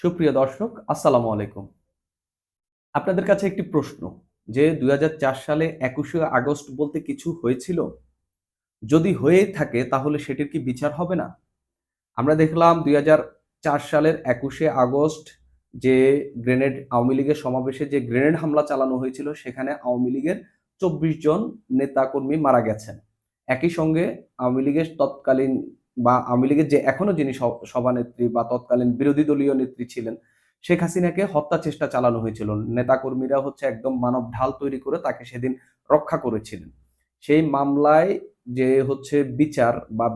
সুপ্রিয় দর্শক, আসসালামু আলাইকুম। আপনাদের কাছে একটি প্রশ্ন, যে দুই হাজার চার সালে একুশে আগস্ট বলতে কিছু হয়েছিল? যদি হয়ে থাকে, তাহলে সেটির কি বিচার হবে না? আমরা দেখলাম দুই হাজার চার সালের একুশে আগস্ট যে গ্রেনেড, আওয়ামী লীগের সমাবেশে যে গ্রেনেড হামলা চালানো হয়েছিল, সেখানে আওয়ামী লীগের চব্বিশ জন নেতাকর্মী মারা গেছেন। একই সঙ্গে আওয়ামী লীগের তৎকালীন বা আওয়ামী লীগের যে এখনও যিনি সভানেত্রী বা তৎকালীন বিরোধী দলীয় নেত্রী ছিলেন, শেখ হাসিনাকে হত্যা চেষ্টা চালানো হয়েছিল। নেতাকর্মীরা হচ্ছে একদম মানব ঢাল তৈরি করে তাকে সেদিন রক্ষা করেছিলেন। সেই মামলায় যে হচ্ছে বিচার বা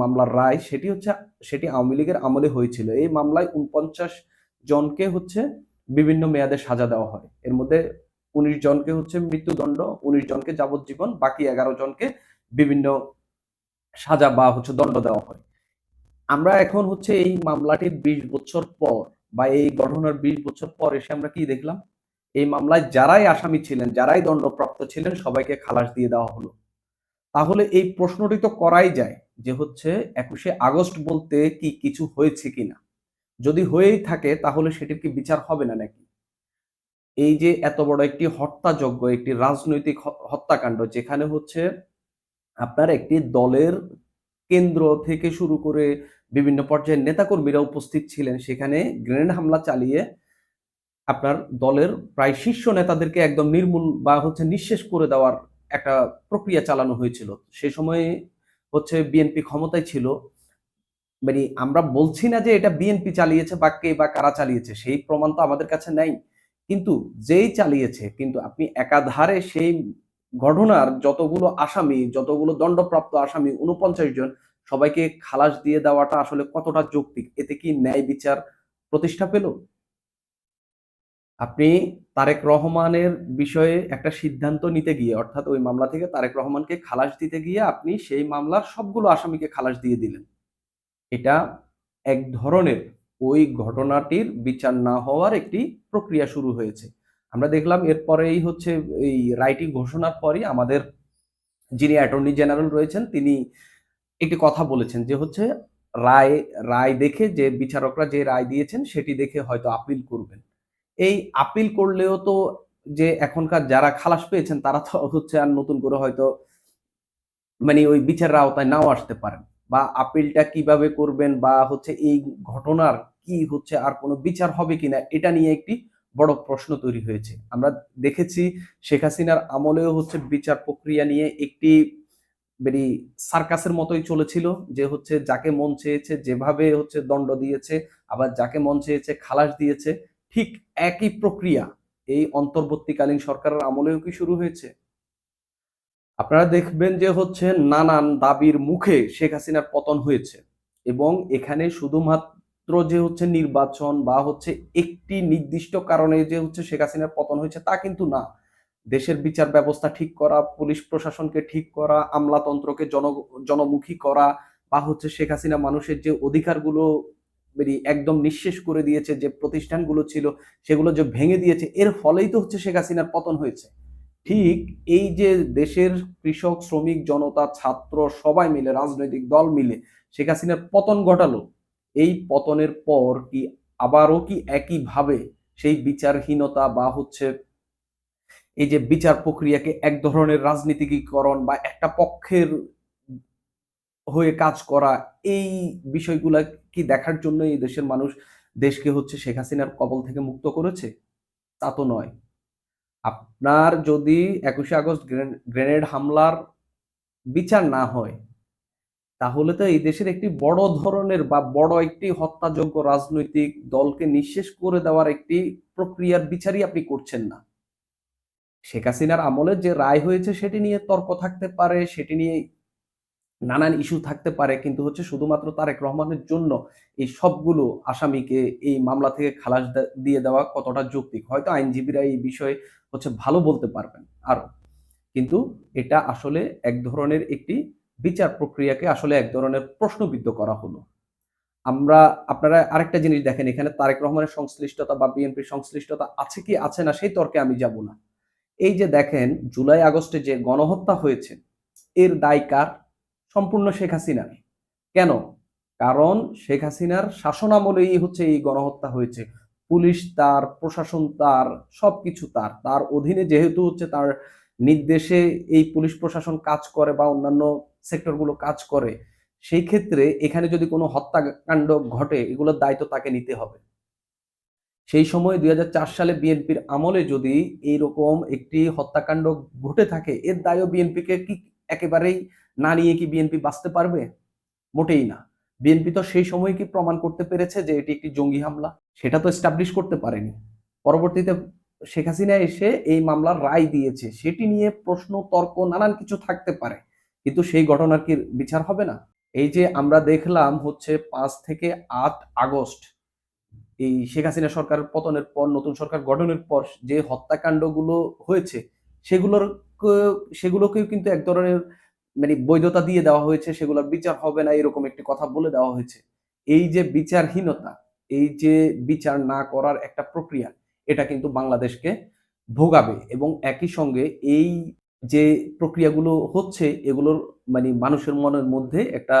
মামলার রায়, সেটি হচ্ছে, সেটি আওয়ামী লীগের আমলে হয়েছিল। এই মামলায় উনপঞ্চাশ জনকে হচ্ছে বিভিন্ন মেয়াদে সাজা দেওয়া হয়। এর মধ্যে উনিশ জনকে হচ্ছে মৃত্যুদণ্ড, উনিশ জনকে যাবজ্জীবন, বাকি এগারো জনকে বিভিন্ন সাজা বা হচ্ছে দণ্ড দেওয়া হয়। আমরা এখন হচ্ছে এই মামলাটির বিশ বছর পর বা এই ঘটনার বিশ বছর পর এসে আমরা কি দেখলাম? এই মামলায় যারাই আসামি ছিলেন, যারাই দণ্ডপ্রাপ্ত ছিলেন, সবাইকে খালাস দিয়ে দেওয়া হলো। তাহলে এই প্রশ্নটি তো করাই যায় যে হচ্ছে একুশে আগস্ট বলতে কি কিছু হয়েছে কিনা? যদি হয়েই থাকে তাহলে সেটির কি বিচার হবে না নাকি? এই যে এত বড় একটি হত্যাযজ্ঞ, একটি রাজনৈতিক হত্যাকাণ্ড যেখানে হচ্ছে আপনার একটি দলের কেন্দ্র থেকে শুরু করে বিভিন্ন পর্যায়ের নেতাকর্মীরা উপস্থিত ছিলেন। সেখানে গ্রেনেড হামলা চালিয়ে আপনার দলের প্রায় শীর্ষ নেতাদেরকে একদম নির্মূল বা হচ্ছে নিঃশেষ করে দেওয়ার একটা প্রক্রিয়া চালানো হয়েছিল। সে সময়ে হচ্ছে বিএনপি ক্ষমতায় ছিল। মানে আমরা বলছি না যে এটা বিএনপি চালিয়েছে বা কে বা কারা চালিয়েছে, সেই প্রমাণ তো আমাদের কাছে নাই। কিন্তু যেই চালিয়েছে, কিন্তু আপনি একাধারে সেই ঘটনার যতগুলো আসামি, যতগুলো দণ্ডপ্রাপ্ত আসামি উনপঞ্চাশ জন, সবাইকে খালাস দিয়ে দেওয়াটা আসলে কতটা যৌক্তিক? এতে কি ন্যায় বিচার প্রতিষ্ঠা পেল? আপনি তারেক রহমানের বিষয়ে একটা সিদ্ধান্ত নিতে গিয়ে, অর্থাৎ ওই মামলা থেকে তারেক রহমানকে খালাস দিতে গিয়ে আপনি সেই মামলার সবগুলো আসামিকে খালাস দিয়ে দিলেন। এটা এক ধরনের ওই ঘটনাটির বিচার না হওয়ার একটি প্রক্রিয়া শুরু হয়েছে। আমরা দেখলাম এরপরেই হচ্ছে এই রাইটিং ঘোষণার পরই আমাদের যিনি অ্যাটর্নি জেনারেল রয়েছেন, তিনি একটি কথা বলেছেন যে হচ্ছে রায় রায় দেখে যে বিচারকরা যে রায় দিয়েছেন সেটি দেখে হয়তো আপিল করবেন। এই আপিল করলেও তো যে এখনকার যারা খালাস পেয়েছেন, তারা তো হচ্ছে আর নতুন করে হয়তো মানে ওই বিচারের আওতায় নাও আসতে পারেন। বা আপিলটা কীভাবে করবেন বা হচ্ছে এই ঘটনার কি হচ্ছে, আর কোনো বিচার হবে কিনা, এটা নিয়ে একটি বড় প্রশ্ন তৈরি হয়েছে। আমরা দেখেছি শেখ হাসিনার আমলেও হচ্ছে বিচার প্রক্রিয়া নিয়ে একটি বেরি সার্কাসের মতোই চলেছিল, যে হচ্ছে যাকে মন চেয়েছে যেভাবে হচ্ছে দণ্ড দিয়েছে, আবার যাকে মন চেয়েছে খালাস দিয়েছে, ঠিক একই প্রক্রিয়া এই অন্তর্বর্তীকালীন সরকারের আমলেও কি শুরু হয়েছে? আপনারা দেখবেন যে হচ্ছে নানান দাবির মুখে শেখ হাসিনার পতন হয়েছে এবং এখানে শুধুমাত্র যে হচ্ছে নির্বাচন বা হচ্ছে একটি নির্দিষ্ট কারণে যে হচ্ছে শেখ হাসিনার পতন হয়েছে তা কিন্তু না। দেশের বিচার ব্যবস্থা ঠিক করা, পুলিশ প্রশাসনকে ঠিক করা, আমলাতন্ত্রকে জন, জনমুখী করা বা হচ্ছে শেখ হাসিনা মানুষের যে অধিকারগুলো একদম নিঃশেষ করে দিয়েছে, যে প্রতিষ্ঠানগুলো ছিল সেগুলো যে ভেঙে দিয়েছে, এর ফলেই তো হচ্ছে শেখ হাসিনার পতন হয়েছে। ঠিক এই যে দেশের কৃষক, শ্রমিক, জনতা, ছাত্র সবাই মিলে, রাজনৈতিক দল মিলে শেখ হাসিনার পতন ঘটালো এই পতনের পর কি আবারও কি একইভাবে সেই বিচারহীনতা বা হচ্ছে এই যে বিচার প্রক্রিয়াকে এক ধরনের রাজনীতিকীকরণ বা একটা পক্ষের হয়ে কাজ করা, এই বিষয়গুলা কি দেখার জন্য এই দেশের মানুষ দেশকে হচ্ছে শেখ হাসিনার কবল থেকে মুক্ত করেছে? তা তো নয়। আপনার যদি একুশে আগস্ট গ্রেনেড হামলার বিচার না হয় তাহলে তো এই দেশের একটি বড় ধরনের বা বড় একটি হত্যাযোগ্য রাজনৈতিক দলকে নিঃশেষ করে দেওয়ার একটি প্রক্রিয়ার বিচারই আপনি করছেন না। শেখ হাসিনার আমলে যে রায় হয়েছে সেটি নিয়ে তর্ক থাকতে পারে, সেটি নিয়ে নানান ইস্যু থাকতে পারে, কিন্তু হচ্ছে শুধুমাত্র তারেক রহমানের জন্য এই সবগুলো আসামিকে এই মামলা থেকে খালাস দিয়ে দেওয়া কতটা যৌক্তিক? হয়তো আইনজীবীরা এই বিষয়ে হচ্ছে ভালো বলতে পারবেন আরও কিন্তু এটা আসলে এক ধরনের একটি বিচার প্রক্রিয়াকে আসলে এক ধরনের প্রশ্নবিদ্ধ করা হলো। আমরা, আপনারা আরেকটা জিনিস দেখেন এখানে, তারেক রহমানের সংশ্লিষ্টতা বা বিএনপির সংশ্লিষ্টতা আছে কি আছে না সেই তর্কে আমি যাব না। এই যে দেখেন, জুলাই আগস্টে যে গণহত্যা হয়েছে, এর দায় কার? সম্পূর্ণ শেখ হাসিনার। কেন? কারণ শেখ হাসিনার শাসনামলেই হচ্ছে এই গণহত্যা হয়েছে। পুলিশ তার, প্রশাসন তার, সবকিছু তার। তার অধীনে যেহেতু হচ্ছে তার নির্দেশে এই পুলিশ প্রশাসন কাজ করে বা অন্যান্য সেক্টরগুলো কাজ করে, সেই ক্ষেত্রে এখানে যদি কোনো হত্যাকাণ্ড ঘটে, এগুলোর দায়িত্ব তাকে নিতে হবে। সেই সময় দু হাজার চার সালে বিএনপির আমলে যদি এইরকম একটি হত্যাকাণ্ড ঘটে থাকে, এর দায়ও বিএনপিকে কি একেবারেই না নিয়ে কি বিএনপি বাঁচতে পারবে? মোটেই না। বিএনপি তো সেই সময় কি প্রমাণ করতে পেরেছে যে এটি একটি জঙ্গি হামলা? সেটা তো এস্টাবলিশ করতে পারেনি। পরবর্তীতে শেখ হাসিনা এসে এই মামলার রায় দিয়েছে। সেটি নিয়ে প্রশ্ন, তর্ক, নানান কিছু থাকতে পারে। কিন্তু সেই ঘটনার কি বিচার হবে না? এই যে আমরা দেখলাম হচ্ছে পাঁচ থেকে আট আগস্ট, এই শেখ হাসিনা সরকারের পতনের পর, নতুন সরকার গঠনের পর যে হত্যাকাণ্ডগুলো হয়েছে, সেগুলোর সেগুলোকেও কিন্তু এক ধরনের মানে বৈধতা দিয়ে দেওয়া হয়েছে, সেগুলোর বিচার হবে না এরকম একটি কথা বলে দেওয়া হয়েছে। এই যে বিচারহীনতা, এই যে বিচার না করার একটা প্রক্রিয়া এটা কিন্তু বাংলাদেশকে ভোগাবে এবং একই সঙ্গে এই যে প্রক্রিয়াগুলো হচ্ছে এগুলোর মানে মানুষের মনের মধ্যে একটা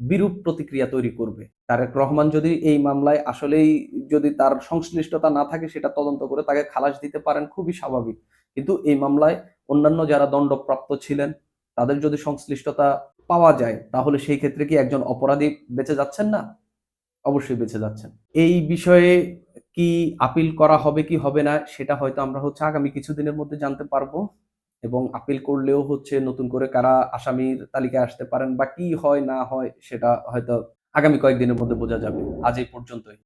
বিরূপ প্রতিক্রিয়া তৈরি করবে। তারেক রহমান যদি এই মামলায় আসলেই যদি তার সংশ্লিষ্টতা না থাকে সেটা তদন্ত করে তাকে খালাস দিতে পারেন খুবই স্বাভাবিক। কিন্তু এই মামলায় অন্যান্য যারা দণ্ডপ্রাপ্ত ছিলেন, তাদের যদি সংশ্লিষ্টতা পাওয়া যায়, তাহলে সেই ক্ষেত্রে কি একজন অপরাধী বেঁচে যাচ্ছেন না? অবশ্যই বেঁচে যাচ্ছেন। এই বিষয়ে কি আপিল করা হবে কি হবে না, সেটা হয়তো আমরা হচ্ছে আগামী কিছুদিনের মধ্যে জানতে পারব। এবং আপিল করলেও হচ্ছে নতুন করে কারা আসামির তালিকায় আসতে পারেন বা কি হয় না হয়, সেটা হয়তো আগামী কয়েকদিনের মধ্যে বোঝা যাবে। আজ এই পর্যন্তই।